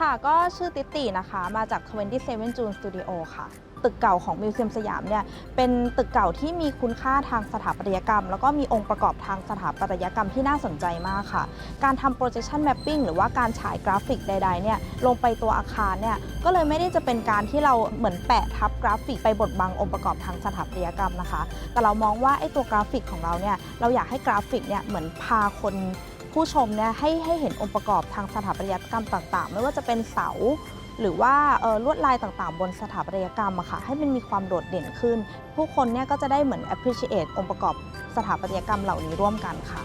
ค่ะก็ชื่อติตินะคะ มาจาก 27 June Studio ค่ะ ตึกเก่าของมิวเซียมสยามเนี่ยเป็นตึกเก่าที่มีคุณค่าทางสถาปัตยกรรม แล้วก็มีองค์ประกอบทางสถาปัตยกรรมที่น่าสนใจมากค่ะ การทำ projection mapping หรือว่าการฉายกราฟิกใดๆเนี่ยลงไปตัวอาคารเนี่ยก็เลยไม่ได้จะเป็นการที่เราเหมือนแปะทับกราฟิกไปบดบังองค์ประกอบทางสถาปัตยกรรมนะคะ แต่เรามองว่าไอ้ตัวกราฟิกของเราเนี่ยเราอยากให้กราฟิกเนี่ยเหมือนพาคน ผู้ชมเนี่ยให้ให้เห็นองค์ประกอบทางสถาปัตยกรรมต่าง ๆ ไม่ว่าจะเป็นเสาหรือว่าลวดลายต่างๆ บนสถาปัตยกรรมอะค่ะให้มันมีความโดดเด่นขึ้น ผู้คนเนี่ยก็จะได้เหมือน appreciate องค์ประกอบสถาปัตยกรรมเหล่านี้ร่วมกันค่ะ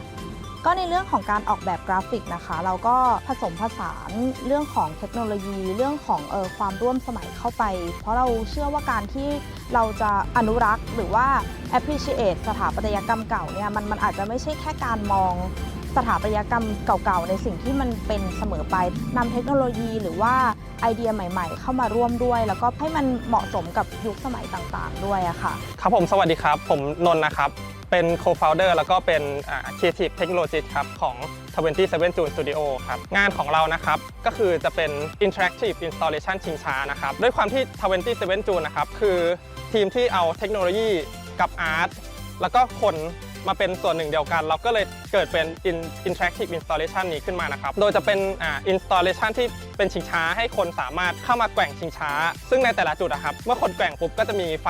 ก็ในเรื่องของการออกแบบกราฟิกนะคะ เราก็ผสมผสานเรื่องของเทคโนโลยีเรื่องของเออความร่วมสมัยเข้าไป เพราะเราเชื่อว่าการที่เราจะอนุรักษ์หรือว่า appreciate สถาปัตยกรรมเก่าเนี่ยมันมันอาจจะไม่ใช่แค่การมอง สถาปัตยกรรมเก่าๆ ในสิ่งที่มันเป็นเสมอไปนำเทคโนโลยีหรือว่าไอเดียใหม่ๆ เข้ามาร่วมด้วย แล้วก็ให้มันเหมาะสมกับยุคสมัยต่างๆ ด้วยอะค่ะ ครับผมสวัสดีครับ ผมนนท์นะครับ เป็น co-founder แล้วก็เป็น creative technologist ครับของ 27 June Studio ครับ งานของเรานะครับ ก็คือจะเป็น interactive installation ชิงช้านะครับ ด้วยความที่ 27 June นะครับ คือทีมที่เอาเทคโนโลยีกับอาร์ตแล้วก็คน มาเป็นส่วนหนึ่งเดียวกัน เราก็เลยเกิดเป็น in- interactive installation นี้ขึ้นมานะครับ โดยจะเป็นอ่า installation ที่เป็นชิงช้าให้คนสามารถเข้ามาแกว่งชิงช้า ซึ่งในแต่ละจุดอะครับ เมื่อคนแกว่งปุ๊บก็จะมีไฟ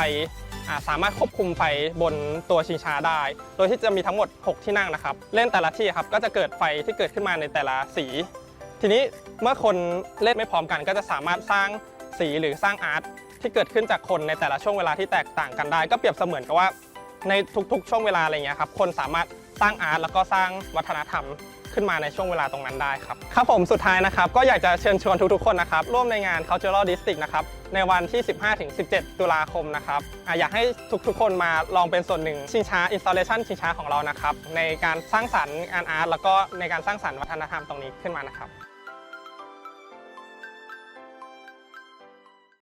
อ่าสามารถควบคุมไฟบนตัวชิงช้าได้ โดยที่จะมีทั้งหมด 6 ที่นั่งนะครับ เล่นแต่ละที่ครับก็จะเกิดไฟที่เกิดขึ้นมาในแต่ละสี ทีนี้เมื่อคนเล่นไม่พร้อมกันก็จะสามารถสร้างสีหรือสร้างอาร์ตที่เกิดขึ้นจากคนในแต่ละช่วงเวลาที่แตกต่างกันได้ ก็เปรียบเสมือนกับว่า ในทุกๆ ช่วงเวลาอะไรเงี้ยครับคนสามารถสร้างอาร์ตแล้วก็สร้างวัฒนธรรมขึ้นมาในช่วงเวลาตรงนั้นได้ครับครับผมสุดท้ายนะครับก็อยากจะเชิญชวนทุกๆ คนนะครับร่วมในงาน Cultural District นะครับในวันที่ 15-17 ตุลาคมนะครับออยากให้ทุกๆ คนมาลองเป็นส่วนหนึ่งชิงช้า installation ชิงช้าของเรานะครับในการสร้างสรรค์งานอาร์ตแล้วก็ในการสร้างสรรค์วัฒนธรรมตรงนี้ขึ้นมานะครับ